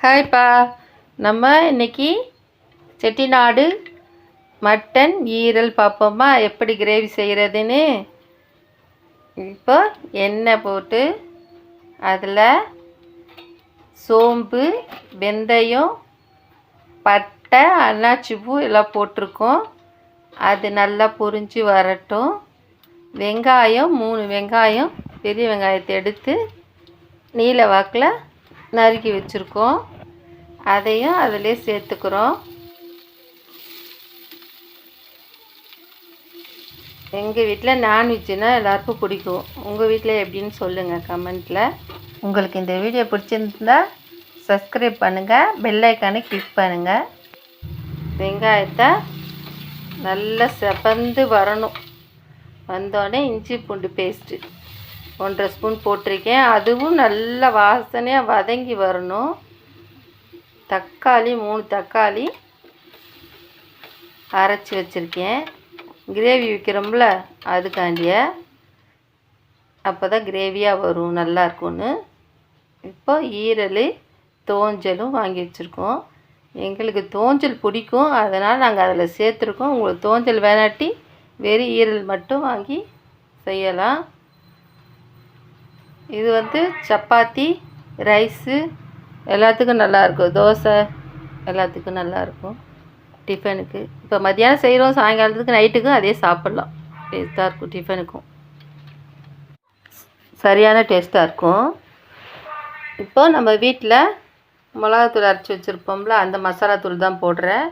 ஹாய்ப்பா நம்ம இன்னைக்கு செட்டிநாடு மட்டன் ஈரல் பார்ப்போமா எப்படி கிரேவி செய்கிறதுன்னு இப்போ எண்ணெய் போட்டு அதில் சோம்பு வெந்தயம் பட்டை அன்னாச்சி பூ எல்லாம் போட்டிருக்கோம். அது நல்லா பொரிஞ்சு வரட்டும். வெங்காயம் மூணு வெங்காயம் பெரிய வெங்காயத்தை எடுத்து நீல வாக்கில் நறுக்கி வச்சுருக்கோம். அதையும் அதிலே சேர்த்துக்கிறோம். எங்கள் வீட்டில் நான்வெஜ்ஜுனா எல்லாருக்கும் பிடிக்கும். உங்கள் வீட்டில் எப்படின்னு சொல்லுங்கள் கமெண்ட்டில் உங்களுக்கு இந்த வீடியோ பிடிச்சிருந்தா சப்ஸ்கிரைப் பண்ணுங்கள் பெல் ஐக்கானை கிளிக் பண்ணுங்கள் வெங்காயத்தை நல்லா செவந்து வரணும். வந்தோடனே இஞ்சி பூண்டு பேஸ்ட்டு ஒன்றரை ஸ்பூன் போட்டிருக்கேன். அதுவும் நல்லா வாசனையாக வதங்கி வரணும். தக்காளி மூணு தக்காளி அரைச்சி வச்சுருக்கேன். கிரேவி வைக்கிறோம்ல அதுக்காண்டிய. அப்போ தான் கிரேவியாக வரும் நல்லா இருக்கும்னு. இப்போ ஈரல் தோஞ்சலும் வாங்கி வச்சுருக்கோம். எங்களுக்கு தோஞ்சல் பிடிக்கும் அதனால் நாங்கள் அதில் சேர்த்துருக்கோம். உங்களுக்கு தோஞ்சல் வேணாட்டி வெறும் ஈரல் மட்டும் வாங்கி செய்யலாம். இது வந்து சப்பாத்தி ரைஸு எல்லாத்துக்கும் நல்லாயிருக்கும். தோசை எல்லாத்துக்கும் நல்லாயிருக்கும். டிஃபனுக்கு. இப்போ மத்தியானம் செய்கிறோம் சாயங்காலத்துக்கு நைட்டுக்கும் அதே சாப்பிட்லாம். டேஸ்ட்டாக இருக்கும் டிஃபனுக்கும். சரியான டேஸ்ட்டாக இருக்கும். இப்போ நம்ம வீட்டில் மிளகாத்தூள் அரைச்சி வச்சுருப்போம்ல அந்த மசாலா தூள் தான் போடுறேன்.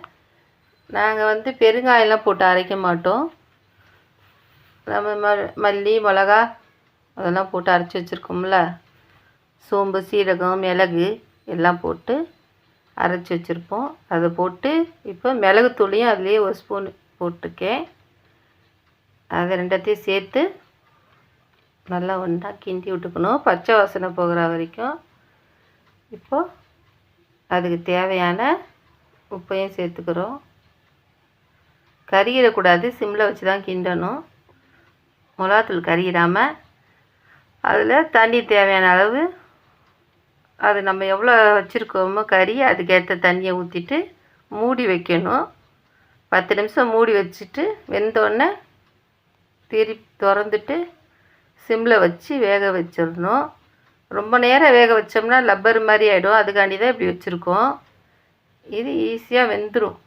நாங்கள் வந்து பெருங்காயெல்லாம் போட்டு அரைக்க மாட்டோம். நம்ம ம மல்லி மிளகா அதெல்லாம் போட்டு அரைச்சி வச்சுருக்கோம்ல. சோம்பு சீரகம் மிளகு எல்லாம் போட்டு அரைச்சி வச்சுருப்போம். அதை போட்டு இப்போ மிளகுத்தூளையும் அதுலேயே ஒரு ஸ்பூன் போட்டிருக்கேன். அதை ரெண்டத்தையும் சேர்த்து நல்லா ஒன்றா கிண்டி விட்டுக்கணும். பச்சை வாசனை போகிற வரைக்கும். இப்போது அதுக்கு தேவையான உப்பையும் சேர்த்துக்கிறோம். கறியிடக்கூடாது சிம்மில் வச்சு தான் கிண்டணும். மிளகாத்தூள் கறியிடாமல் அதில் தண்ணி தேவையான அளவு அது நம்ம எவ்வளோ வச்சுருக்கோமோ கறி அதுக்கேற்ற தண்ணியை ஊற்றிட்டு மூடி வைக்கணும். பத்து நிமிஷம் மூடி வச்சுட்டு வெந்தோடனே திருப்பி திறந்துட்டு சிம்மில் வச்சு வேக வச்சிடணும். ரொம்ப நேரம் வேக வச்சோம்னா லப்பர் மாதிரி ஆகிடும் அதுக்காண்டி தான் இப்படி வச்சுருக்கோம். இது ஈஸியாக வெந்துடும்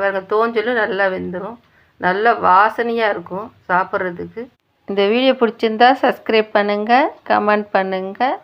பாருங்கள் தோஞ்சலும் நல்லா வெந்துடும் நல்ல வாசனையாக இருக்கும் சாப்பிட்றதுக்கு. இந்த வீடியோ பிடிச்சிருந்தா சப்ஸ்கிரைப் பண்ணுங்கள் கமெண்ட் பண்ணுங்கள்